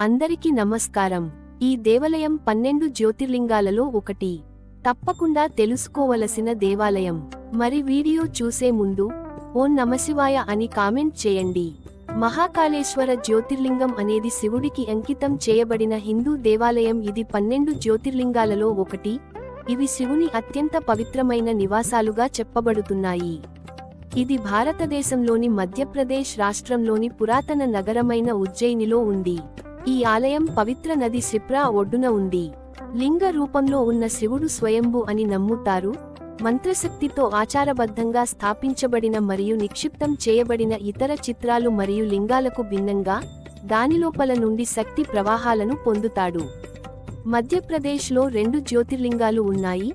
అందరికీ నమస్కారం. ఈ దేవాలయం పన్నెండు జ్యోతిర్లింగాలలో ఒకటి. తప్పకుండా తెలుసుకోవలసిన దేవాలయం. మరి వీడియో చూసే ముందు ఓం నమశివాయ అని కామెంట్ చేయండి. మహాకాళేశ్వర జ్యోతిర్లింగం అనేది శివుడికి అంకితం చేయబడిన హిందూ దేవాలయం. ఇది పన్నెండు జ్యోతిర్లింగాలలో ఒకటి. ఇవి శివుని అత్యంత పవిత్రమైన నివాసాలుగా చెప్పబడుతున్నాయి. ఇది భారతదేశంలోని మధ్యప్రదేశ్ రాష్ట్రంలోని పురాతన నగరమైన ఉజ్జయినిలో ఉంది. ఈ ఆలయం పవిత్ర నది శిప్రా ఒడ్డున ఉంది. లింగ రూపంలో ఉన్న శివుడు స్వయంభు అని నమ్ముతారు. మంత్రశక్తితో ఆచారబద్ధంగా స్థాపించబడిన మరియు నిక్షిప్తం చేయబడిన ఇతర చిత్రాలు మరియు లింగాలకు భిన్నంగా దానిలోపల నుండి శక్తి ప్రవాహాలను పొందుతాడు. మధ్యప్రదేశ్లో రెండు జ్యోతిర్లింగాలు ఉన్నాయి.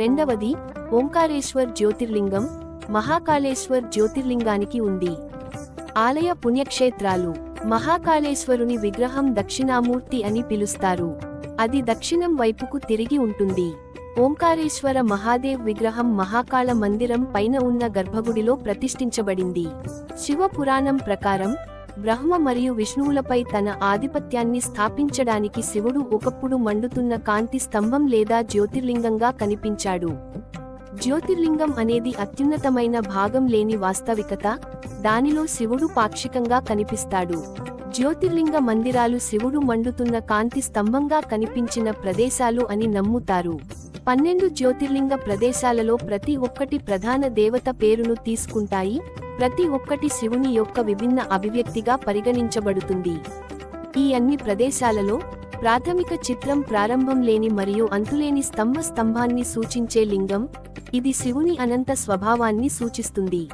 రెండవది ఓంకారేశ్వర్ జ్యోతిర్లింగం మహాకాళేశ్వర్ జ్యోతిర్లింగానికి ఉంది. ఆలయ పుణ్యక్షేత్రాలు మహాకాళేశ్వరుని విగ్రహం దక్షిణామూర్తి అని పిలుస్తారు. అది దక్షిణం వైపుకు తిరిగి ఉంటుంది. ఓంకారేశ్వర మహాదేవ్ విగ్రహం మహాకాళ మందిరం పైన ఉన్న గర్భగుడిలో ప్రతిష్ఠించబడింది. శివ పురాణం ప్రకారం బ్రహ్మ మరియు విష్ణువులపై తన ఆధిపత్యాన్ని స్థాపించడానికి శివుడు ఒకప్పుడు మండుతున్న కాంతి స్తంభం లేదా జ్యోతిర్లింగంగా కనిపించాడు. జ్యోతిర్లింగం అనేది అత్యున్నతమైన భాగం లేని వాస్తవికత దానిలో శివుడు పాక్షికంగా కనిపిస్తాడు. జ్యోతిర్లింగ మందిరాలు శివుడు మండుతున్న కాంతి స్తంభంగా కనిపించిన ప్రదేశాలు అని నమ్ముతారు. పన్నెండు జ్యోతిర్లింగ ప్రదేశాలలో ప్రతి ఒక్కటి ప్రధాన దేవత పేరును తీసుకుంటాయి. ప్రతి ఒక్కటి శివుని యొక్క విభిన్న అభివ్యక్తిగా పరిగణించబడుతుంది. ఈ అన్ని ప్రదేశాలలో ప్రాథమిక చిత్రం ప్రారంభం లేని మరియు అంతులేని స్తంభ స్తంభాన్ని సూచించే లింగం ఇది శివుని అనంత స్వభావాన్ని సూచిస్తుంది.